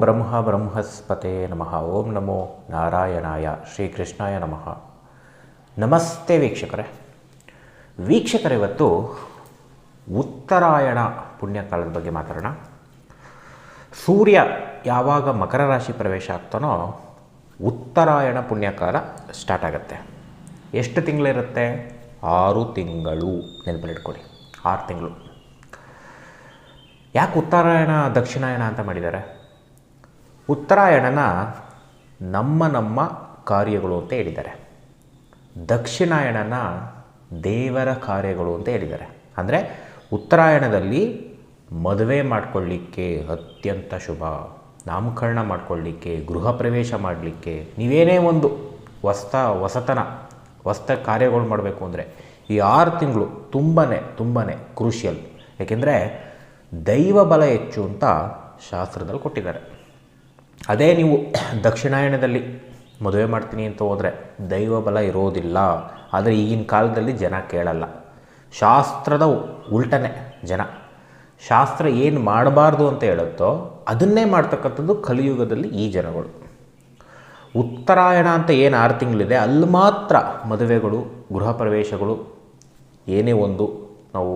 ಬ್ರಹ್ಮ ಬ್ರಹ್ಮಸ್ಪತೆ ನಮಃ. ಓಂ ನಮೋ ನಾರಾಯಣಾಯ ಶ್ರೀಕೃಷ್ಣಾಯ ನಮಃ. ನಮಸ್ತೆ ವೀಕ್ಷಕರೇ. ವೀಕ್ಷಕರೇ, ಇವತ್ತು ಉತ್ತರಾಯಣ ಪುಣ್ಯಕಾಲದ ಬಗ್ಗೆ ಮಾತಾಡೋಣ. ಸೂರ್ಯ ಯಾವಾಗ ಮಕರ ರಾಶಿ ಪ್ರವೇಶ ಆಗ್ತಾನೋ ಉತ್ತರಾಯಣ ಪುಣ್ಯಕಾಲ ಸ್ಟಾರ್ಟ್ ಆಗುತ್ತೆ. ಎಷ್ಟು ತಿಂಗಳಿರುತ್ತೆ? ಆರು ತಿಂಗಳು ನೆನಪಲ್ಲಿಟ್ಕೊಡಿ ಆರು ತಿಂಗಳು. ಯಾಕೆ ಉತ್ತರಾಯಣ, ದಕ್ಷಿಣಾಯಣ ಅಂತ ಮಾಡಿದ್ದಾರೆ? ಉತ್ತರಾಯಣನ ನಮ್ಮ ನಮ್ಮ ಕಾರ್ಯಗಳು ಅಂತ ಹೇಳಿದ್ದಾರೆ. ದಕ್ಷಿಣಾಯಣನ ದೇವರ ಕಾರ್ಯಗಳು ಅಂತ ಹೇಳಿದ್ದಾರೆ. ಅಂದರೆ ಉತ್ತರಾಯಣದಲ್ಲಿ ಮದುವೆ ಮಾಡಿಕೊಳ್ಳಿಕ್ಕೆ ಅತ್ಯಂತ ಶುಭ, ನಾಮಕರಣ ಮಾಡಿಕೊಳ್ಳಿಕ್ಕೆ, ಗೃಹ ಪ್ರವೇಶ ಮಾಡಲಿಕ್ಕೆ, ನೀವೇನೇ ಒಂದು ವಸ್ತ ಹೊಸತನ ಹೊಸ್ತ ಕಾರ್ಯಗಳು ಮಾಡಬೇಕು ಅಂದರೆ ಈ ಆರು ತಿಂಗಳು ತುಂಬಾ ತುಂಬಾ ಕ್ರೂಷಿಯಲ್ ಏಕೆಂದರೆ ದೈವ ಬಲ ಹೆಚ್ಚು ಅಂತ ಶಾಸ್ತ್ರದಲ್ಲಿ ಕೊಟ್ಟಿದ್ದಾರೆ. ಅದೇ ನೀವು ದಕ್ಷಿಣಾಯಣದಲ್ಲಿ ಮದುವೆ ಮಾಡ್ತೀನಿ ಅಂತ ಹೋದರೆ ದೈವ ಬಲ ಇರೋದಿಲ್ಲ. ಆದರೆ ಈಗಿನ ಕಾಲದಲ್ಲಿ ಜನ ಕೇಳಲ್ಲ. ಶಾಸ್ತ್ರದ ಉಲ್ಟನೆ ಜನ. ಶಾಸ್ತ್ರ ಏನು ಮಾಡಬಾರ್ದು ಅಂತ ಹೇಳುತ್ತೋ ಅದನ್ನೇ ಮಾಡ್ತಕ್ಕಂಥದ್ದು ಕಲಿಯುಗದಲ್ಲಿ ಈ ಜನಗಳು. ಉತ್ತರಾಯಣ ಅಂತ ಏನು ಆರು ತಿಂಗಳಿದೆ, ಅಲ್ಲಿ ಮಾತ್ರ ಮದುವೆಗಳು, ಗೃಹ ಪ್ರವೇಶಗಳು ಏನೇ ಒಂದು ನಾವು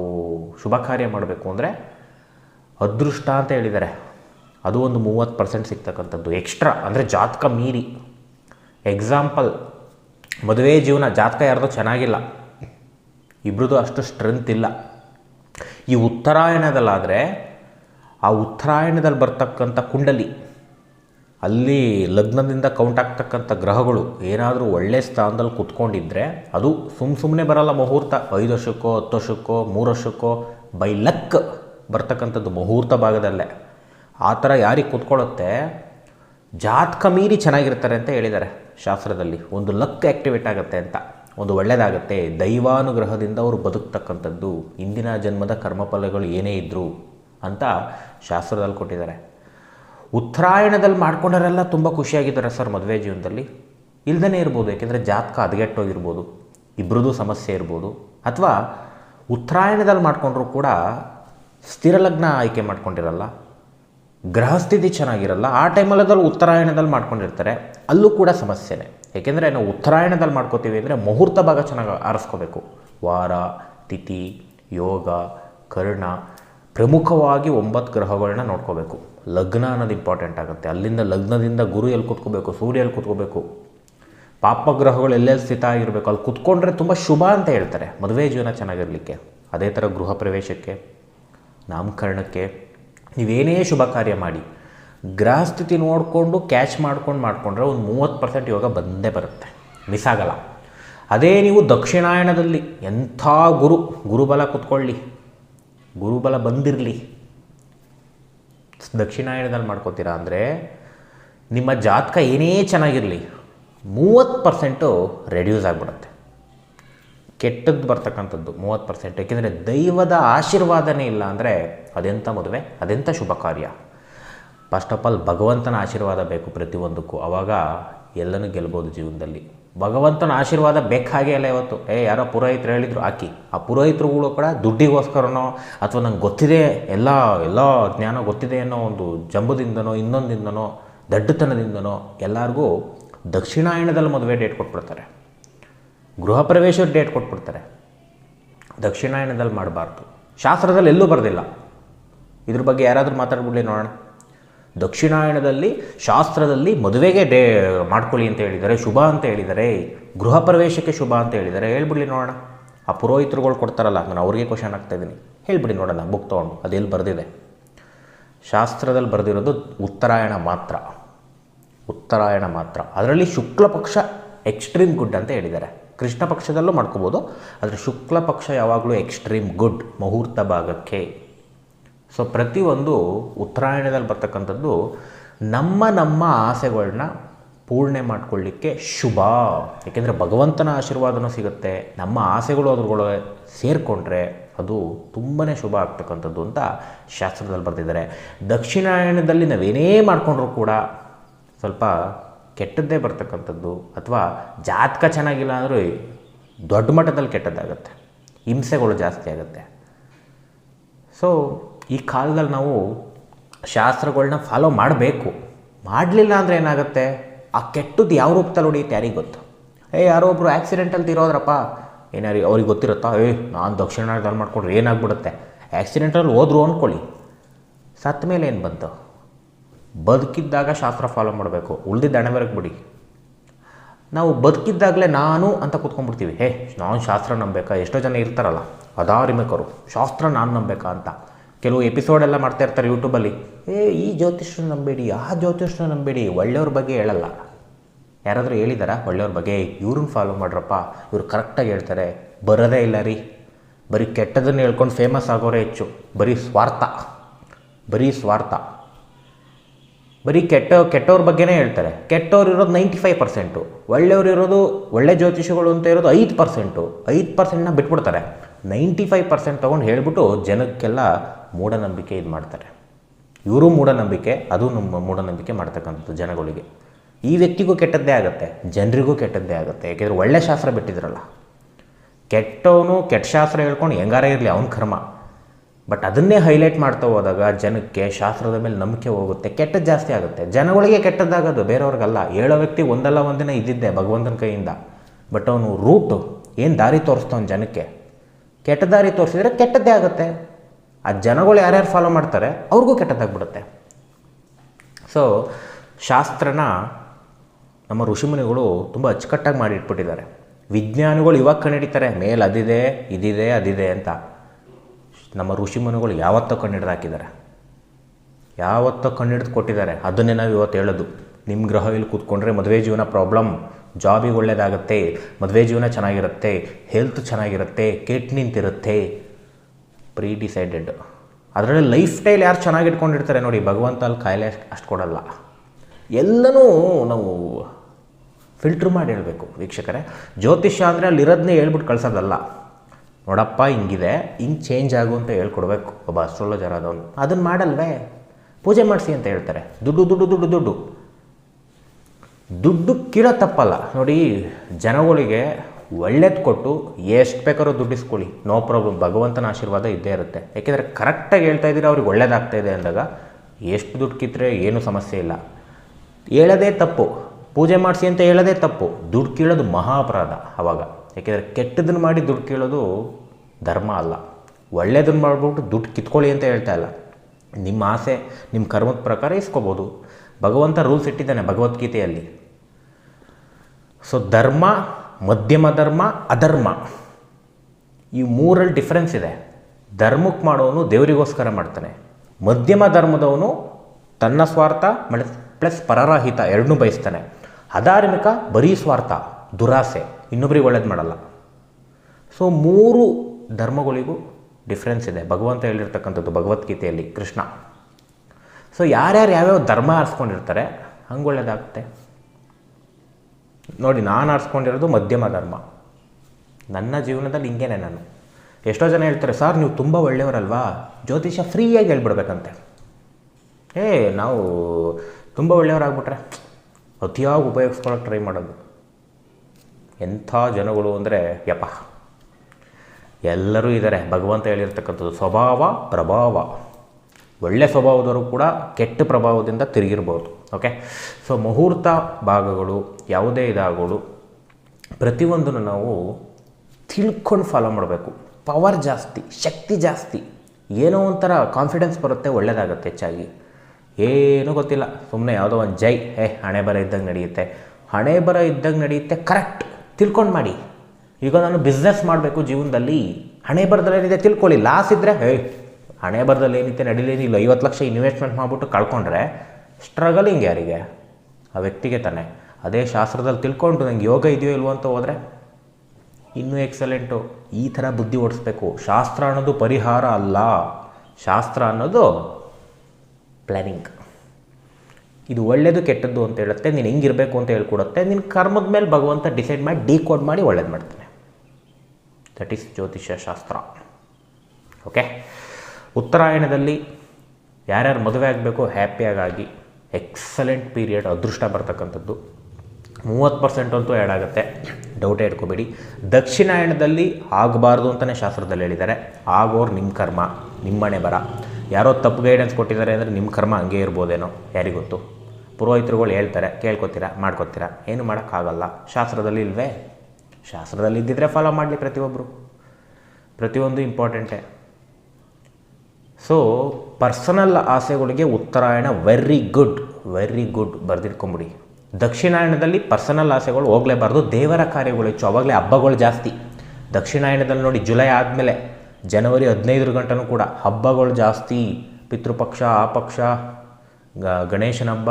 ಶುಭ ಕಾರ್ಯ ಮಾಡಬೇಕು ಅಂದರೆ ಅದೃಷ್ಟ ಅಂತ ಹೇಳಿದ್ದಾರೆ. ಅದು ಒಂದು ಮೂವತ್ತು ಪರ್ಸೆಂಟ್ ಸಿಗ್ತಕ್ಕಂಥದ್ದು. ಎಕ್ಸ್ಟ್ರಾ ಅಂದರೆ ಜಾತಕ ಮೀರಿ. ಎಕ್ಸಾಂಪಲ್ ಮದುವೆ ಜೀವನ ಜಾತಕ ಯಾರ್ದೋ ಚೆನ್ನಾಗಿಲ್ಲ. ಇಬ್ರದ್ದು ಅಷ್ಟು ಸ್ಟ್ರೆಂತ್ ಇಲ್ಲ. ಈ ಉತ್ತರಾಯಣದಲ್ಲಾದರೆ, ಆ ಉತ್ತರಾಯಣದಲ್ಲಿ ಬರ್ತಕ್ಕಂಥ ಕುಂಡಲಿ, ಅಲ್ಲಿ ಲಗ್ನದಿಂದ ಕೌಂಟ್ ಆಗ್ತಕ್ಕಂಥ ಗ್ರಹಗಳು ಏನಾದರೂ ಒಳ್ಳೆ ಸ್ಥಾನದಲ್ಲಿ ಕುತ್ಕೊಂಡಿದ್ದರೆ ಅದು ಸುಮ್ಮ ಸುಮ್ಮನೆ ಬರಲ್ಲ ಮುಹೂರ್ತ. ಐದು ವರ್ಷಕ್ಕೋ, ಹತ್ತು ವರ್ಷಕ್ಕೋ, ಮೂರು ವರ್ಷಕ್ಕೋ ಬೈ ಲಕ್ ಬರ್ತಕ್ಕಂಥದ್ದು ಮುಹೂರ್ತ ಭಾಗದಲ್ಲೇ. ಆ ಥರ ಯಾರಿಗೆ ಕೂತ್ಕೊಳ್ಳುತ್ತೆ? ಜಾತಕ ಮೀರಿ ಚೆನ್ನಾಗಿರ್ತಾರೆ ಅಂತ ಹೇಳಿದ್ದಾರೆ ಶಾಸ್ತ್ರದಲ್ಲಿ. ಒಂದು ಲಕ್ ಆ್ಯಕ್ಟಿವೇಟ್ ಆಗುತ್ತೆ ಅಂತ, ಒಂದು ಒಳ್ಳೆಯದಾಗುತ್ತೆ ದೈವಾನುಗ್ರಹದಿಂದ ಅವರು ಬದುಕ್ತಕ್ಕಂಥದ್ದು, ಇಂದಿನ ಜನ್ಮದ ಕರ್ಮಫಲಗಳು ಏನೇ ಇದ್ದರು ಅಂತ ಶಾಸ್ತ್ರದಲ್ಲಿ ಕೊಟ್ಟಿದ್ದಾರೆ. ಉತ್ತರಾಯಣದಲ್ಲಿ ಮಾಡ್ಕೊಂಡವರೆಲ್ಲ ತುಂಬ ಖುಷಿಯಾಗಿದ್ದಾರೆ ಸರ್ ಮದುವೆ ಜೀವನದಲ್ಲಿ. ಇಲ್ದೇ ಇರ್ಬೋದು ಏಕೆಂದರೆ ಜಾತಕ ಹದಗೆಟ್ಟೋಗಿರ್ಬೋದು ಇಬ್ಬರದು ಸಮಸ್ಯೆ ಇರ್ಬೋದು. ಅಥವಾ ಉತ್ತರಾಯಣದಲ್ಲಿ ಮಾಡಿಕೊಂಡ್ರೂ ಕೂಡ ಸ್ಥಿರ ಲಗ್ನ ಆಯ್ಕೆ ಮಾಡ್ಕೊಂಡಿರಲ್ಲ. ಗ್ರಹಸ್ಥಿತಿ ಚೆನ್ನಾಗಿರಲ್ಲ, ಆ ಟೈಮಲ್ಲದಲ್ಲಿ ಉತ್ತರಾಯಣದಲ್ಲಿ ಮಾಡ್ಕೊಂಡಿರ್ತಾರೆ. ಅಲ್ಲೂ ಕೂಡ ಸಮಸ್ಯೆನೇ. ಏಕೆಂದರೆ ನಾವು ಉತ್ತರಾಯಣದಲ್ಲಿ ಮಾಡ್ಕೋತೀವಿ ಅಂದರೆ ಮುಹೂರ್ತ ಭಾಗ ಚೆನ್ನಾಗಿ ಆರಿಸ್ಕೋಬೇಕು. ವಾರ, ತಿಥಿ, ಯೋಗ, ಕರ್ಣ, ಪ್ರಮುಖವಾಗಿ ಒಂಬತ್ತು ಗ್ರಹಗಳನ್ನ ನೋಡ್ಕೋಬೇಕು. ಲಗ್ನ ಅನ್ನೋದು ಇಂಪಾರ್ಟೆಂಟ್ ಆಗುತ್ತೆ. ಅಲ್ಲಿಂದ ಲಗ್ನದಿಂದ ಗುರು ಎಲ್ಲಿ ಕೂತ್ಕೋಬೇಕು, ಸೂರ್ಯ ಎಲ್ಲಿ ಕೂತ್ಕೋಬೇಕು? ಪಾಪಗ್ರಹಗಳು ಎಲ್ಲೆಲ್ಲಿ ಸ್ಥಿತ ಆಗಿರಬೇಕು? ಅಲ್ಲಿ ಕುತ್ಕೊಂಡ್ರೆ ತುಂಬ ಶುಭ ಅಂತ ಹೇಳ್ತಾರೆ. ಮದುವೆ ಜೀವನ ಚೆನ್ನಾಗಿರಲಿಕ್ಕೆ. ಅದೇ ಥರ ಗೃಹ ಪ್ರವೇಶಕ್ಕೆ, ನಾಮಕರಣಕ್ಕೆ ನೀವೇನೇ ಶುಭ ಕಾರ್ಯ ಮಾಡಿ, ಗ್ರಹಸ್ಥಿತಿ ನೋಡಿಕೊಂಡು, ಕ್ಯಾಚ್ ಮಾಡ್ಕೊಂಡು, ಮಾಡಿಕೊಂಡ್ರೆ ಒಂದು ಮೂವತ್ತು ಪರ್ಸೆಂಟ್ ಯೋಗ ಬಂದೇ ಬರುತ್ತೆ. ಮಿಸ್ ಆಗಲ್ಲ. ಅದೇ ನೀವು ದಕ್ಷಿಣಾಯಣದಲ್ಲಿ ಎಂಥ ಗುರು, ಗುರುಬಲ ಕುತ್ಕೊಳ್ಳಿ, ಗುರುಬಲ ಬಂದಿರಲಿ. ದಕ್ಷಿಣಾಯಣದಲ್ಲಿ ಮಾಡ್ಕೋತೀರಾ ಅಂದರೆ ನಿಮ್ಮ ಜಾತಕ ಏನೇ ಚೆನ್ನಾಗಿರಲಿ, ಮೂವತ್ತು ಪರ್ಸೆಂಟು ರೆಡ್ಯೂಸ್ ಆಗಿಬಿಡುತ್ತೆ. ಕೆಟ್ಟದ್ದು ಬರ್ತಕ್ಕಂಥದ್ದು, ಮೂವತ್ತು ಪರ್ಸೆಂಟ್ ಏಕೆಂದರೆ ದೈವದ ಆಶೀರ್ವಾದನೇ ಇಲ್ಲ ಅಂದರೆ ಅದೆಂಥ ಮದುವೆ? ಅದೆಂಥ ಶುಭ ಕಾರ್ಯ? ಫಸ್ಟ್ ಆಫ್ ಆಲ್ ಭಗವಂತನ ಆಶೀರ್ವಾದ ಬೇಕು ಪ್ರತಿಯೊಂದಕ್ಕೂ. ಆವಾಗ ಎಲ್ಲನೂ ಗೆಲ್ಬೋದು ಜೀವನದಲ್ಲಿ. ಭಗವಂತನ ಆಶೀರ್ವಾದ ಬೇಕಾಗೇ ಇಲ್ಲ ಇವತ್ತು ಏ, ಯಾರೋ ಪುರೋಹಿತರು ಹೇಳಿದ್ರು, ಹಾಕಿ. ಆ ಪುರೋಹಿತರುಗಳು ಕೂಡ ದುಡ್ಡಿಗೋಸ್ಕರನೋ ಅಥವಾ ನಂಗೆ ಗೊತ್ತಿದೆ, ಎಲ್ಲ ಎಲ್ಲ ಜ್ಞಾನ ಗೊತ್ತಿದೆ ಅನ್ನೋ ಒಂದು ಜಂಬದಿಂದನೋ, ಇನ್ನೊಂದಿಂದನೋ, ದಡ್ಡತನದಿಂದನೋ ಎಲ್ಲರಿಗೂ ದಕ್ಷಿಣಾಯಣದಲ್ಲಿ ಮದುವೆ ಡೇಟ್ ಕೊಟ್ಬಿಡ್ತಾರೆ. ಗೃಹ ಪ್ರವೇಶದ ಡೇಟ್ ಕೊಟ್ಬಿಡ್ತಾರೆ. ದಕ್ಷಿಣಾಯಣದಲ್ಲಿ ಮಾಡಬಾರ್ದು. ಶಾಸ್ತ್ರದಲ್ಲಿ ಎಲ್ಲೂ ಬರೆದಿಲ್ಲ. ಇದ್ರ ಬಗ್ಗೆ ಯಾರಾದರೂ ಮಾತಾಡ್ಬಿಡ್ಲಿ ನೋಡೋಣ. ದಕ್ಷಿಣಾಯಣದಲ್ಲಿ ಶಾಸ್ತ್ರದಲ್ಲಿ ಮದುವೆಗೆ ಡೇ ಮಾಡ್ಕೊಳ್ಳಿ ಅಂತ ಹೇಳಿದ್ದಾರೆ ಶುಭ ಅಂತ ಹೇಳಿದ್ದಾರೆ ಗೃಹ ಪ್ರವೇಶಕ್ಕೆ ಶುಭ ಅಂತ ಹೇಳಿದ್ದಾರೆ ಹೇಳ್ಬಿಡ್ಲಿ ನೋಡೋಣ. ಆ ಪುರೋಹಿತರುಗಳು ಕೊಡ್ತಾರಲ್ಲ, ನಾನು ಅವ್ರಿಗೆ ಕ್ವಶನ್ ಆಗ್ತಾಯಿದ್ದೀನಿ ಹೇಳ್ಬಿಡಿ ನೋಡೋಣ ಬುಕ್ ತೊಗೊಂಡು. ಅದೆಲ್ಲಿ ಬರೆದಿದೆ? ಶಾಸ್ತ್ರದಲ್ಲಿ ಬರೆದಿರೋದು ಉತ್ತರಾಯಣ ಮಾತ್ರ. ಉತ್ತರಾಯಣ ಮಾತ್ರ. ಅದರಲ್ಲಿ ಶುಕ್ಲ ಪಕ್ಷ ಎಕ್ಸ್ಟ್ರೀಮ್ ಗುಡ್ ಅಂತ ಹೇಳಿದ್ದಾರೆ. ಕೃಷ್ಣ ಪಕ್ಷದಲ್ಲೂ ಮಾಡ್ಕೋಬೋದು, ಆದರೆ ಶುಕ್ಲ ಪಕ್ಷ ಯಾವಾಗಲೂ ಎಕ್ಸ್ಟ್ರೀಮ್ ಗುಡ್ ಮುಹೂರ್ತ ಭಾಗಕ್ಕೆ. ಸೊ ಪ್ರತಿಯೊಂದು ಉತ್ತರಾಯಣದಲ್ಲಿ ಬರ್ತಕ್ಕಂಥದ್ದು ನಮ್ಮ ನಮ್ಮ ಆಸೆಗಳನ್ನ ಪೂರ್ಣೆ ಮಾಡಿಕೊಳ್ಳಿಕ್ಕೆ ಶುಭ. ಏಕೆಂದರೆ ಭಗವಂತನ ಆಶೀರ್ವಾದನೂ ಸಿಗುತ್ತೆ. ನಮ್ಮ ಆಸೆಗಳು ಅದ್ರಗಳು ಸೇರಿಕೊಂಡ್ರೆ ಅದು ತುಂಬಾ ಶುಭ ಆಗ್ತಕ್ಕಂಥದ್ದು ಅಂತ ಶಾಸ್ತ್ರದಲ್ಲಿ ಬರ್ತಿದ್ದಾರೆ ದಕ್ಷಿಣಾಯಣದಲ್ಲಿ ನಾವೇನೇ ಮಾಡಿಕೊಂಡ್ರೂ ಕೂಡ ಸ್ವಲ್ಪ ಕೆಟ್ಟದ್ದೇ ಬರ್ತಕ್ಕಂಥದ್ದು ಅಥವಾ ಜಾತಕ ಚೆನ್ನಾಗಿಲ್ಲ ಅಂದರೂ ದೊಡ್ಡ ಮಟ್ಟದಲ್ಲಿ ಕೆಟ್ಟದ್ದಾಗುತ್ತೆ. ಹಿಂಸೆಗಳು ಜಾಸ್ತಿ ಆಗುತ್ತೆ. ಸೊ ಈ ಕಾಲದಲ್ಲಿ ನಾವು ಶಾಸ್ತ್ರಗಳನ್ನ ಫಾಲೋ ಮಾಡಬೇಕು. ಮಾಡಲಿಲ್ಲ ಅಂದರೆ ಏನಾಗುತ್ತೆ? ಆ ಕೆಟ್ಟದ್ದು ಯಾವ ರೂಪದಲ್ಲಿ ಹೊಡೆಯುತ್ತೆ ಯಾರಿಗೆ ಗೊತ್ತು? ಏ, ಯಾರೋ ಒಬ್ಬರು ಆ್ಯಕ್ಸಿಡೆಂಟಲ್ಲಿ ತಿರೋದ್ರಪ್ಪ ಏನಾರು ಅವ್ರಿಗೆ ಗೊತ್ತಿರುತ್ತಾ? ಏ, ನಾನು ದಕ್ಷಿಣ ಮಾಡಿಕೊಂಡ್ರೆ ಏನಾಗ್ಬಿಡುತ್ತೆ? ಆ್ಯಕ್ಸಿಡೆಂಟಲ್ಲಿ ಹೋದ್ರು ಅಂದ್ಕೊಳ್ಳಿ ಸತ್ತ ಮೇಲೆ ಏನು ಬಂತು? ಬದುಕಿದ್ದಾಗ ಶಾಸ್ತ್ರ ಫಾಲೋ ಮಾಡಬೇಕು. ಉಳಿದಿದ್ದ ಹಣೆವರೆಗೆ ಬಿಡಿ. ನಾವು ಬದುಕಿದ್ದಾಗಲೇ ನಾನು ಅಂತ ಕೂತ್ಕೊಂಡ್ಬಿಡ್ತೀವಿ. ಹೇ, ನಾನು ಶಾಸ್ತ್ರ ನಂಬೇಕಾ? ಎಷ್ಟೋ ಜನ ಇರ್ತಾರಲ್ಲ. ಅದಾರಿಮಕರು ಶಾಸ್ತ್ರ ನಾನು ನಂಬೇಕಾ ಅಂತ. ಕೆಲವು ಎಪಿಸೋಡ್ ಎಲ್ಲ ಮಾಡ್ತಾ ಇರ್ತಾರೆ ಯೂಟ್ಯೂಬಲ್ಲಿ ಏ, ಈ ಜ್ಯೋತಿಷ್ಯ ನಂಬೇಡಿ, ಆ ಜ್ಯೋತಿಷ್ಯ ನಂಬೇಡಿ. ಒಳ್ಳೆಯವ್ರ ಬಗ್ಗೆ ಹೇಳಲ್ಲ. ಯಾರಾದರೂ ಹೇಳಿದಾರಾ? ಒಳ್ಳೆಯವ್ರ ಬಗ್ಗೆ? ಇವ್ರನ್ನ ಫಾಲೋ ಮಾಡ್ರಪ್ಪ. ಇವ್ರು ಕರೆಕ್ಟಾಗಿ ಹೇಳ್ತಾರೆ. ಬರೋದೇ ಇಲ್ಲ ರೀ. ಬರೀ ಕೆಟ್ಟದನ್ನು ಹೇಳ್ಕೊಂಡು ಫೇಮಸ್ ಆಗೋರೇ ಹೆಚ್ಚು. ಬರೀ ಸ್ವಾರ್ಥ. ಬರೀ ಸ್ವಾರ್ಥ. ಬರೀ ಕೆಟ್ಟ, ಕೆಟ್ಟವ್ರ ಬಗ್ಗೆನೇ ಹೇಳ್ತಾರೆ. ಕೆಟ್ಟವ್ರು ಇರೋದು ನೈಂಟಿ ಫೈವ್ ಪರ್ಸೆಂಟು ಒಳ್ಳೆಯವ್ರು ಇರೋದು ಒಳ್ಳೆ ಜ್ಯೋತಿಷಿಗಳು ಅಂತ ಇರೋದು ಐದು ಪರ್ಸೆಂಟು ಐದು ಪರ್ಸೆಂಟ್ನ ಬಿಟ್ಬಿಡ್ತಾರೆ. ನೈಂಟಿ ಫೈವ್ ಪರ್ಸೆಂಟ್ ತೊಗೊಂಡು ಹೇಳ್ಬಿಟ್ಟು ಜನಕ್ಕೆಲ್ಲ ಮೂಢನಂಬಿಕೆ ಇದು ಮಾಡ್ತಾರೆ. ಇವರು ಮೂಢನಂಬಿಕೆ, ಅದು ನಮ್ಮ ಮೂಢನಂಬಿಕೆ ಮಾಡ್ತಕ್ಕಂಥದ್ದು ಜನಗಳಿಗೆ. ಈ ವ್ಯಕ್ತಿಗೂ ಕೆಟ್ಟದ್ದೇ ಆಗುತ್ತೆ, ಜನರಿಗೂ ಕೆಟ್ಟದ್ದೇ ಆಗುತ್ತೆ. ಯಾಕೆಂದರೆ ಒಳ್ಳೆ ಶಾಸ್ತ್ರ ಬಿಟ್ಟಿದ್ರಲ್ಲ. ಕೆಟ್ಟವನು ಕೆಟ್ಟ ಶಾಸ್ತ್ರ ಹೇಳ್ಕೊಂಡು ಹೆಂಗಾರ ಇರಲಿ, ಅವನ ಕರ್ಮ. ಬಟ್ ಅದನ್ನೇ ಹೈಲೈಟ್ ಮಾಡ್ತಾ ಹೋದಾಗ ಜನಕ್ಕೆ ಶಾಸ್ತ್ರದ ಮೇಲೆ ನಂಬಿಕೆ ಹೋಗುತ್ತೆ ಕೆಟ್ಟದ್ದು ಜಾಸ್ತಿ ಆಗುತ್ತೆ. ಜನಗಳಿಗೆ ಕೆಟ್ಟದ್ದಾಗೋದು ಬೇರೆಯವ್ರಿಗಲ್ಲ. ಹೇಳೋ ವ್ಯಕ್ತಿ ಒಂದಲ್ಲ ಒಂದಿನ ಇದ್ದಿದ್ದೆ ಭಗವಂತನ ಕೈಯಿಂದ. ಬಟ್ ಅವನು ರೂಟು ಏನು ದಾರಿ ತೋರಿಸ್ತವನು ಜನಕ್ಕೆ? ಕೆಟ್ಟ ದಾರಿ ತೋರಿಸಿದ್ರೆ ಕೆಟ್ಟದ್ದೇ ಆಗುತ್ತೆ. ಆ ಜನಗಳು ಯಾರ್ಯಾರು ಫಾಲೋ ಮಾಡ್ತಾರೆ, ಅವ್ರಿಗೂ ಕೆಟ್ಟದ್ದಾಗ್ಬಿಡುತ್ತೆ. ಸೊ ಶಾಸ್ತ್ರನ ನಮ್ಮ ಋಷಿಮುನಿಗಳು ತುಂಬ ಅಚ್ಚುಕಟ್ಟಾಗಿ ಮಾಡಿಟ್ಬಿಟ್ಟಿದ್ದಾರೆ. ವಿಜ್ಞಾನಿಗಳು ಇವಾಗ ಕಂಡಿಡಿತಾರೆ ಮೇಲೆ ಅದಿದೆ, ಇದಿದೆ, ಅದಿದೆ ಅಂತ. ನಮ್ಮ ಋಷಿಮುನಿಗಳು ಯಾವತ್ತೋ ಕಣ್ಣಿಡ್ದು ಹಾಕಿದ್ದಾರೆ. ಯಾವತ್ತೋ ಕಣ್ಣಿಡ್ದು ಕೊಟ್ಟಿದ್ದಾರೆ. ಅದನ್ನೇ ನಾವು ಇವತ್ತು ಹೇಳೋದು. ನಿಮ್ಮ ಗ್ರಹ ಇಲ್ಲಿ ಕೂತ್ಕೊಂಡ್ರೆ ಮದುವೆ ಜೀವನ ಪ್ರಾಬ್ಲಮ್. ಜಾಬಿಗೆ ಒಳ್ಳೇದಾಗುತ್ತೆ. ಮದುವೆ ಜೀವನ ಚೆನ್ನಾಗಿರುತ್ತೆ. ಹೆಲ್ತ್ ಚೆನ್ನಾಗಿರುತ್ತೆ. ಕೆಟ್ ನಿಂತಿರುತ್ತೆ. ಪ್ರೀ ಡಿಸೈಡೆಡ್ ಅದರಲ್ಲಿ ಲೈಫ್ ಸ್ಟೈಲ್ ಯಾರು ಚೆನ್ನಾಗಿ ಇಟ್ಕೊಂಡಿರ್ತಾರೆ ನೋಡಿ, ಭಗವಂತ ಅಲ್ಲಿ ಕಾಯಿಲೆ ಅಷ್ಟು ಅಷ್ಟು ಕೊಡಲ್ಲ. ಎಲ್ಲನೂ ನಾವು ಫಿಲ್ಟ್ರ್ ಮಾಡಿ ಹೇಳಬೇಕು ವೀಕ್ಷಕರೇ. ಜ್ಯೋತಿಷ್ಯ ಅಂದರೆ ಅಲ್ಲಿರೋದನ್ನೇ ಹೇಳ್ಬಿಟ್ಟು ಕಳ್ಸೋದಲ್ಲ. ನೋಡಪ್ಪ, ಹಿಂಗಿದೆ, ಹಿಂಗೆ ಚೇಂಜ್ ಆಗು ಅಂತ ಹೇಳ್ಕೊಡ್ಬೇಕು. ಒಬ್ಬ ಅಸ್ಟ್ರಾಲಜರ್ ಆದವನು. ಅದನ್ನು ಮಾಡಲ್ವೇ? ಪೂಜೆ ಮಾಡಿಸಿ ಅಂತ ಹೇಳ್ತಾರೆ. ದುಡ್ಡು ದುಡ್ಡು ದುಡ್ಡು ದುಡ್ಡು. ದುಡ್ಡು ಕೀಳೋ ತಪ್ಪಲ್ಲ. ನೋಡಿ, ಜನಗಳಿಗೆ ಒಳ್ಳೇದು ಕೊಟ್ಟು ಎಷ್ಟು ಬೇಕಾದ್ರೂ ದುಡ್ಡಿಸ್ಕೊಳ್ಳಿ ನೋ ಪ್ರಾಬ್ಲಮ್ ಭಗವಂತನ ಆಶೀರ್ವಾದ ಇದ್ದೇ ಇರುತ್ತೆ. ಯಾಕೆಂದರೆ ಕರೆಕ್ಟಾಗಿ ಹೇಳ್ತಾ ಇದ್ದೀರಾ, ಅವ್ರಿಗೆ ಒಳ್ಳೇದಾಗ್ತಾ ಇದೆ ಅಂದಾಗ ಎಷ್ಟು ದುಡ್ಡು ಕಿತ್ತರೆ ಏನೂ ಸಮಸ್ಯೆ ಇಲ್ಲ. ಹೇಳೋದೇ ತಪ್ಪು. ಪೂಜೆ ಮಾಡಿಸಿ ಅಂತ ಹೇಳೋದೇ ತಪ್ಪು. ದುಡ್ಡು ಕೀಳೋದು ಮಹಾ ಅಪರಾಧ ಅವಾಗ. ಯಾಕೆಂದರೆ ಕೆಟ್ಟದನ್ನು ಮಾಡಿ ದುಡ್ಡು ಕೇಳೋದು ಧರ್ಮ ಅಲ್ಲ. ಒಳ್ಳೆಯದನ್ನು ಮಾಡಿಬಿಟ್ಟು ದುಡ್ಡು ಕಿತ್ಕೊಳ್ಳಿ ಅಂತ ಹೇಳ್ತಾ ಇಲ್ಲ. ನಿಮ್ಮ ಆಸೆ, ನಿಮ್ಮ ಕರ್ಮದ ಪ್ರಕಾರ ಇಸ್ಕೋಬೋದು. ಭಗವಂತ ರೂಲ್ಸ್ ಇಟ್ಟಿದ್ದಾನೆ ಭಗವದ್ಗೀತೆಯಲ್ಲಿ. ಸೊ ಧರ್ಮ, ಮಧ್ಯಮ ಧರ್ಮ, ಅಧರ್ಮ. ಈ ಮೂರಲ್ಲಿ ಡಿಫ್ರೆನ್ಸ್ ಇದೆ. ಧರ್ಮಕ್ಕೆ ಮಾಡೋನು ದೇವರಿಗೋಸ್ಕರ ಮಾಡ್ತಾನೆ. ಮಧ್ಯಮ ಧರ್ಮದವನು ತನ್ನ ಸ್ವಾರ್ಥ ಪ್ಲಸ್ ಪರರಹಿತ ಎರಡನ್ನೂ ಬಯಸ್ತಾನೆ. ಅಧಾರ್ಮಿಕ ಬರೀ ಸ್ವಾರ್ಥ, ದುರಾಸೆ. ಇನ್ನೊಬ್ರಿಗೆ ಒಳ್ಳೇದು ಮಾಡಲ್ಲ. ಸೊ ಮೂರು ಧರ್ಮಗಳಿಗೂ ಡಿಫ್ರೆನ್ಸ್ ಇದೆ. ಭಗವಂತ ಹೇಳಿರ್ತಕ್ಕಂಥದ್ದು ಭಗವದ್ಗೀತೆಯಲ್ಲಿ ಕೃಷ್ಣ. ಸೊ ಯಾರ್ಯಾರು ಯಾವ್ಯಾವ ಧರ್ಮ ಆರಿಸ್ಕೊಂಡಿರ್ತಾರೆ ಹಂಗೆ ಒಳ್ಳೇದಾಗುತ್ತೆ ನೋಡಿ, ನಾನು ಆರಿಸ್ಕೊಂಡಿರೋದು ಮಧ್ಯಮ ಧರ್ಮ. ನನ್ನ ಜೀವನದಲ್ಲಿ ಹಿಂಗೇನೆ ನಾನು. ಎಷ್ಟೋ ಜನ ಹೇಳ್ತಾರೆ, ಸರ್, ನೀವು ತುಂಬ ಒಳ್ಳೆಯವರಲ್ವಾ? ಜ್ಯೋತಿಷ ಫ್ರೀಯಾಗಿ ಹೇಳ್ಬಿಡ್ಬೇಕಂತೆ. ಏ, ನಾವು ತುಂಬ ಒಳ್ಳೆಯವರಾಗ್ಬಿಟ್ರೆ ಅತಿಯಾಗಿ ಉಪಯೋಗಿಸ್ಕೊಳ್ಳೋಕೆ ಟ್ರೈ ಮಾಡೋದು. ಎಂಥ ಜನಗಳು ಅಂದರೆ ಯಪ್ಪ ಎಲ್ಲರೂ ಇದ್ದಾರೆ. ಭಗವಂತ ಹೇಳಿರ್ತಕ್ಕಂಥದ್ದು ಸ್ವಭಾವ, ಪ್ರಭಾವ. ಒಳ್ಳೆ ಸ್ವಭಾವದವರು ಕೂಡ ಕೆಟ್ಟ ಪ್ರಭಾವದಿಂದ ತಿರುಗಿರ್ಬೋದು. ಓಕೆ ಸೊ ಮುಹೂರ್ತ ಭಾಗಗಳು ಯಾವುದೇ ಇದಾಗಳು ಪ್ರತಿಯೊಂದನ್ನು ನಾವು ತಿಳ್ಕೊಂಡು ಫಾಲೋ ಮಾಡಬೇಕು. ಪವರ್ ಜಾಸ್ತಿ, ಶಕ್ತಿ ಜಾಸ್ತಿ. ಏನೋ ಒಂಥರ ಕಾನ್ಫಿಡೆನ್ಸ್ ಬರುತ್ತೆ ಒಳ್ಳೆಯದಾಗುತ್ತೆ ಹೆಚ್ಚಾಗಿ. ಏನೂ ಗೊತ್ತಿಲ್ಲ. ಸುಮ್ಮನೆ ಯಾವುದೋ ಒಂದು ಜೈ, ಏ ಹಣೆ ಬರ ಇದ್ದಂಗೆ ನಡೆಯುತ್ತೆ. ಹಣೆ ಬರ ಇದ್ದಂಗೆ ನಡೆಯುತ್ತೆ ಕರೆಕ್ಟ್ ತಿಳ್ಕೊಂಡು ಮಾಡಿ. ಈಗ ನಾನು ಬಿಸ್ನೆಸ್ ಮಾಡಬೇಕು ಜೀವನದಲ್ಲಿ, ಹಣೆ ಬರದಲ್ಲಿ ಏನಿದೆ ತಿಳ್ಕೊಳ್ಳಿ. ಲಾಸ್ ಇದ್ದರೆ ಹೇ, ಹಣೆ ಬರದಲ್ಲಿ ಏನಿದೆ ನಡೀಲೇನಿಲ್ಲ. ಐವತ್ತು ಲಕ್ಷ ಇನ್ವೆಸ್ಟ್ಮೆಂಟ್ ಮಾಡಿಬಿಟ್ಟು ಕಳ್ಕೊಂಡ್ರೆ ಸ್ಟ್ರಗಲಿಂಗ್ ಯಾರಿಗೆ? ಆ ವ್ಯಕ್ತಿಗೆ ತಾನೆ. ಅದೇ ಶಾಸ್ತ್ರದಲ್ಲಿ ತಿಳ್ಕೊಂಡು ನಂಗೆ ಯೋಗ ಇದೆಯೋ ಇಲ್ವೋ ಅಂತ ಹೋದರೆ, ಇನ್ನೂ ಎಕ್ಸಲೆಂಟು ಈ ಥರ ಬುದ್ಧಿ ಓಡಿಸ್ಬೇಕು. ಶಾಸ್ತ್ರ ಅನ್ನೋದು ಪರಿಹಾರ ಅಲ್ಲ. ಶಾಸ್ತ್ರ ಅನ್ನೋದು ಪ್ಲ್ಯಾನಿಂಗ್ ಇದು ಒಳ್ಳೆಯದು ಕೆಟ್ಟದ್ದು ಅಂತ ಹೇಳುತ್ತೆ, ನೀನು ಹೆಂಗಿರಬೇಕು ಅಂತ ಹೇಳ್ಕೊಡುತ್ತೆ ನಿನ್ನ ಕರ್ಮದ ಮೇಲೆ ಭಗವಂತ ಡಿಸೈಡ್ ಮಾಡಿ ಡಿಕೋಡ್ ಮಾಡಿ ಒಳ್ಳೇದು ಮಾಡ್ತಾನೆ. ದಟ್ ಈಸ್ ಜ್ಯೋತಿಷ್ಯ ಶಾಸ್ತ್ರ. ಓಕೆ ಉತ್ತರಾಯಣದಲ್ಲಿ ಯಾರ್ಯಾರು ಮದುವೆ ಆಗಬೇಕು ಹ್ಯಾಪಿಯಾಗಿ ಎಕ್ಸಲೆಂಟ್ ಪೀರಿಯಡ್ ಅದೃಷ್ಟ ಬರ್ತಕ್ಕಂಥದ್ದು. ಮೂವತ್ತು ಪರ್ಸೆಂಟ್ ಅಂತೂ ಆಗುತ್ತೆ. ಡೌಟೇ ಇಟ್ಕೋಬೇಡಿ. ದಕ್ಷಿಣಾಯಣದಲ್ಲಿ ಆಗಬಾರ್ದು ಅಂತಲೇ ಶಾಸ್ತ್ರದಲ್ಲಿ ಹೇಳಿದ್ದಾರೆ. ಆಗೋರು ನಿಮ್ಮ ಕರ್ಮ, ನಿಮ್ಮನೆ ಬರ. ಯಾರೋ ತಪ್ಪು ಗೈಡೆನ್ಸ್ ಕೊಟ್ಟಿದ್ದಾರೆ ಅಂದರೆ ನಿಮ್ಮ ಕರ್ಮ ಹಂಗೆ ಇರ್ಬೋದೇನೋ, ಯಾರಿಗೊತ್ತು? ಪುರೋಹಿತರುಗಳು ಹೇಳ್ತಾರೆ, ಕೇಳ್ಕೊತೀರಾ, ಮಾಡ್ಕೊತೀರಾ? ಏನು ಮಾಡೋಕ್ಕಾಗಲ್ಲ. ಶಾಸ್ತ್ರದಲ್ಲಿ ಇಲ್ವೇ? ಶಾಸ್ತ್ರದಲ್ಲಿ ಇದ್ದಿದ್ರೆ ಫಾಲೋ ಮಾಡಲಿ ಪ್ರತಿಯೊಬ್ಬರು ಪ್ರತಿಯೊಂದು ಇಂಪಾರ್ಟೆಂಟೇ ಸೊ ಪರ್ಸನಲ್ ಆಸೆಗಳಿಗೆ ಉತ್ತರಾಯಣ ವೆರಿ ಗುಡ್ ವೆರಿ ಗುಡ್ ಬರೆದಿಟ್ಕೊಂಬಿಡಿ. ದಕ್ಷಿಣಾಯಣದಲ್ಲಿ ಪರ್ಸನಲ್ ಆಸೆಗಳು ಹೋಗಲೇಬಾರ್ದು, ದೇವರ ಕಾರ್ಯಗಳು ಹೆಚ್ಚು, ಅವಾಗಲೇ ಹಬ್ಬಗಳು ಜಾಸ್ತಿ. ದಕ್ಷಿಣಾಯಣದಲ್ಲಿ ನೋಡಿ, ಜುಲೈ ಆದಮೇಲೆ ಜನವರಿ ಹದಿನೈದರ ಗಂಟನೂ ಕೂಡ ಹಬ್ಬಗಳು ಜಾಸ್ತಿ, ಪಿತೃಪಕ್ಷ ಆ ಪಕ್ಷ ಗಣೇಶನ ಹಬ್ಬ,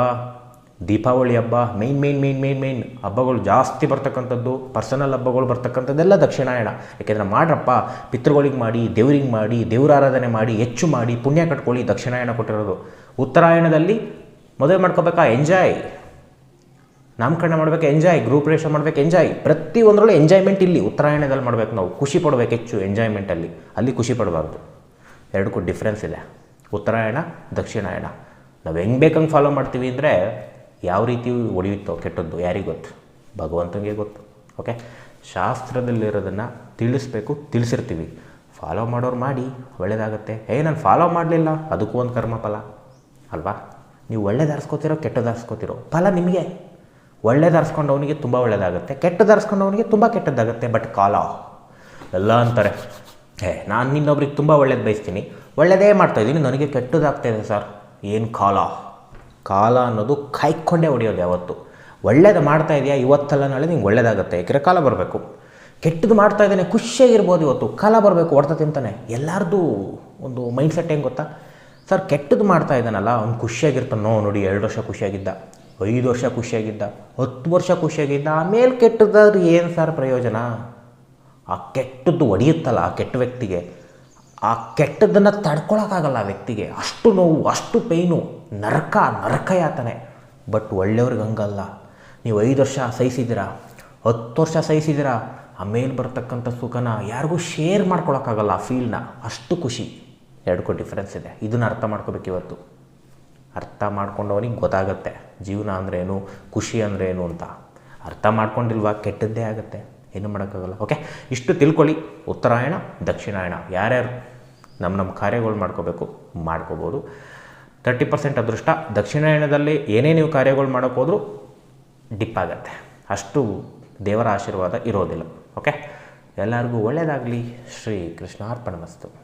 ದೀಪಾವಳಿ ಹಬ್ಬ main main main main main ಹಬ್ಬಗಳು ಜಾಸ್ತಿ ಬರ್ತಕ್ಕಂಥದ್ದು ಪರ್ಸನಲ್ ಹಬ್ಬಗಳು ಬರ್ತಕ್ಕಂಥದ್ದೆಲ್ಲ ದಕ್ಷಿಣಾಯಣ. ಯಾಕೆಂದರೆ ಮಾಡ್ರಪ್ಪ, ಪಿತೃಗಳಿಗೆ ಮಾಡಿ, ದೇವ್ರಿಗೆ ಮಾಡಿ ದೇವರಾರಾಧನೆ ಮಾಡಿ, ಹೆಚ್ಚು ಮಾಡಿ, ಪುಣ್ಯ ಕಟ್ಕೊಳ್ಳಿ ದಕ್ಷಿಣಾಯಣ ಕೊಟ್ಟಿರೋದು. ಉತ್ತರಾಯಣದಲ್ಲಿ ಮದುವೆ ಮಾಡ್ಕೋಬೇಕಾ? ಎಂಜಾಯ್ ನಾಮಕರಣ ಮಾಡ್ಬೇಕು ಎಂಜಾಯ್ ಗ್ರೂಪ್ ರೇಷನ್ ಮಾಡ್ಬೇಕು ಎಂಜಾಯ್ ಪ್ರತಿಯೊಂದರಲ್ಲೂ ಎಂಜಾಯ್ಮೆಂಟ್ ಇಲ್ಲಿ. ಉತ್ತರಾಯಣದಲ್ಲಿ ಮಾಡ್ಬೇಕು ನಾವು. ಖುಷಿ ಪಡ್ಬೇಕು ಹೆಚ್ಚು ಎಂಜಾಯ್ಮೆಂಟಲ್ಲಿ ಅಲ್ಲಿ. ಖುಷಿ ಪಡಬಾರ್ದು. ಎರಡಕ್ಕೂ ಡಿಫ್ರೆನ್ಸ್ ಇದೆ ಉತ್ತರಾಯಣ, ದಕ್ಷಿಣಾಯಣ. ನಾವು ಹೆಂಗೆ ಬೇಕಂಗೆ ಫಾಲೋ ಮಾಡ್ತೀವಿ ಅಂದರೆ ಯಾವ ರೀತಿ ಒಡೆಯುತ್ತೋ, ಕೆಟ್ಟದ್ದು ಯಾರಿಗೆ ಗೊತ್ತು? ಭಗವಂತನಿಗೆ ಗೊತ್ತು. ಓಕೆ ಶಾಸ್ತ್ರದಲ್ಲಿರೋದನ್ನು ತಿಳಿಸ್ಬೇಕು, ತಿಳಿಸಿರ್ತೀವಿ. ಫಾಲೋ ಮಾಡೋರು ಮಾಡಿ ಒಳ್ಳೆಯದಾಗತ್ತೆ ಏ, ನಾನು ಫಾಲೋ ಮಾಡಲಿಲ್ಲ. ಅದಕ್ಕೂ ಒಂದು ಕರ್ಮಫಲ. ಅಲ್ವಾ? ನೀವು ಒಳ್ಳೇದಾರಿಸ್ಕೋತಿರೋ ಕೆಟ್ಟದಾರಿಸ್ಕೋತಿರೋ ಫಲ ನಿಮಗೆ. ಒಳ್ಳೇದಾರಿಸ್ಕೊಂಡವನಿಗೆ ತುಂಬ ಒಳ್ಳೇದಾಗುತ್ತೆ ಕೆಟ್ಟದಾರಿಸ್ಕೊಂಡವನಿಗೆ ತುಂಬ ಕೆಟ್ಟದ್ದಾಗುತ್ತೆ ಬಟ್ ಕಾಲ. ಎಲ್ಲ ಅಂತಾರೆ. ಹೇ, ನಾನು ನಿನ್ನೊಬ್ರಿಗೆ ತುಂಬ ಒಳ್ಳೇದು ಬಯಸ್ತೀನಿ. ಒಳ್ಳೆಯದೇ ಮಾಡ್ತಾಯಿದ್ದೀನಿ ನನಗೆ ಕೆಟ್ಟದಾಗ್ತಾಯಿದೆ ಸರ್. ಏನು ಕಾಲ? ಕಾಲ ಅನ್ನೋದು ಕಾಯ್ಕೊಂಡೇ ಹೊಡೆಯೋದು ಯಾವತ್ತು. ಒಳ್ಳೇದು ಮಾಡ್ತಾ ಇದೆಯಾ? ಇವತ್ತಲ್ಲ, ನಾಳೆ ನಿಂಗೆ ಒಳ್ಳೇದಾಗುತ್ತೆ. ಏಕೆಂದರೆ ಕಾಲ ಬರಬೇಕು. ಕೆಟ್ಟದ್ದು ಮಾಡ್ತಾ ಇದ್ದಾನೆ, ಖುಷಿಯಾಗಿರ್ಬೋದು ಇವತ್ತು. ಕಾಲ ಬರಬೇಕು ಹೊಡ್ತಾ ತಿಂತಾನೆ. ಎಲ್ಲರದು ಒಂದು ಮೈಂಡ್ ಸೆಟ್ ಹೆಂಗೆ ಗೊತ್ತಾ? ಸರ್ ಕೆಟ್ಟದ್ದು ಮಾಡ್ತಾ ಇದ್ದಾನಲ್ಲ, ಅವ್ನು ಖುಷಿಯಾಗಿರ್ತಾನೋ. ನೋಡಿ, ಎರಡು ವರ್ಷ ಖುಷಿಯಾಗಿದ್ದ. ಐದು ವರ್ಷ ಖುಷಿಯಾಗಿದ್ದ, ಹತ್ತು ವರ್ಷ ಖುಷಿಯಾಗಿದ್ದ ಆಮೇಲೆ ಕೆಟ್ಟದಾದ್ರೆ ಏನು ಸರ್ ಪ್ರಯೋಜನ? ಆ ಕೆಟ್ಟದ್ದು ಒಡೆಯುತ್ತಲ್ಲ ಆ ಕೆಟ್ಟ ವ್ಯಕ್ತಿಗೆ. ಆ ಕೆಟ್ಟದ್ದನ್ನು ತಡ್ಕೊಳಕ್ಕಾಗಲ್ಲ ಆ ವ್ಯಕ್ತಿಗೆ. ಅಷ್ಟು ನೋವು, ಅಷ್ಟು ಪೇಯ್ನು ನರಕ ನರಕ ಯಾತನೆ ಬಟ್ ಒಳ್ಳೆಯವ್ರಿಗೆ ಹಂಗಲ್ಲ. ನೀವು ಐದು ವರ್ಷ ಸಹಿಸಿದ್ದೀರಾ? ಹತ್ತು ವರ್ಷ ಸಹಿಸಿದ್ದೀರಾ? ಆಮೇಲೆ ಬರ್ತಕ್ಕಂಥ ಸುಖನ ಯಾರಿಗೂ ಶೇರ್ ಮಾಡ್ಕೊಳಕ್ಕಾಗಲ್ಲ ಆ ಫೀಲ್ನ ಅಷ್ಟು ಖುಷಿ. ಎರಡಕ್ಕೂ ಡಿಫ್ರೆನ್ಸ್ ಇದೆ. ಇದನ್ನು ಅರ್ಥ ಮಾಡ್ಕೋಬೇಕು ಇವತ್ತು. ಅರ್ಥ ಮಾಡ್ಕೊಂಡವನಿಗೆ ಗೊತ್ತಾಗುತ್ತೆ. ಜೀವನ ಅಂದ್ರೇನು? ಖುಷಿ ಅಂದ್ರೇನು ಅಂತ. ಅರ್ಥ ಮಾಡ್ಕೊಂಡಿಲ್ವಾ? ಕೆಟ್ಟದ್ದೇ ಆಗುತ್ತೆ. ಏನು ಮಾಡೋಕ್ಕಾಗಲ್ಲ. ಓಕೆ ಇಷ್ಟು ತಿಳ್ಕೊಳ್ಳಿ. ಉತ್ತರಾಯಣ, ದಕ್ಷಿಣಾಯಣ. ಯಾರ್ಯಾರು? ನಮ್ಮ ನಮ್ಮ ಕಾರ್ಯಗಳು ಮಾಡ್ಕೋಬೇಕು. ಮಾಡ್ಕೋಬೋದು. ತರ್ಟಿ ಪರ್ಸೆಂಟ್ ಅದೃಷ್ಟ. ದಕ್ಷಿಣಾಯಣದಲ್ಲಿ ಏನೇ ನೀವು ಕಾರ್ಯಗಳು ಮಾಡೋಕ್ಕೆ ಹೋದರೂ ಡಿಪ್ ಆಗತ್ತೆ. ಅಷ್ಟು ದೇವರ ಆಶೀರ್ವಾದ ಇರೋದಿಲ್ಲ. ಓಕೆ ಎಲ್ಲರಿಗೂ ಒಳ್ಳೆಯದಾಗಲಿ ಶ್ರೀ ಕೃಷ್ಣಾರ್ಪಣ ಮಸ್ತು.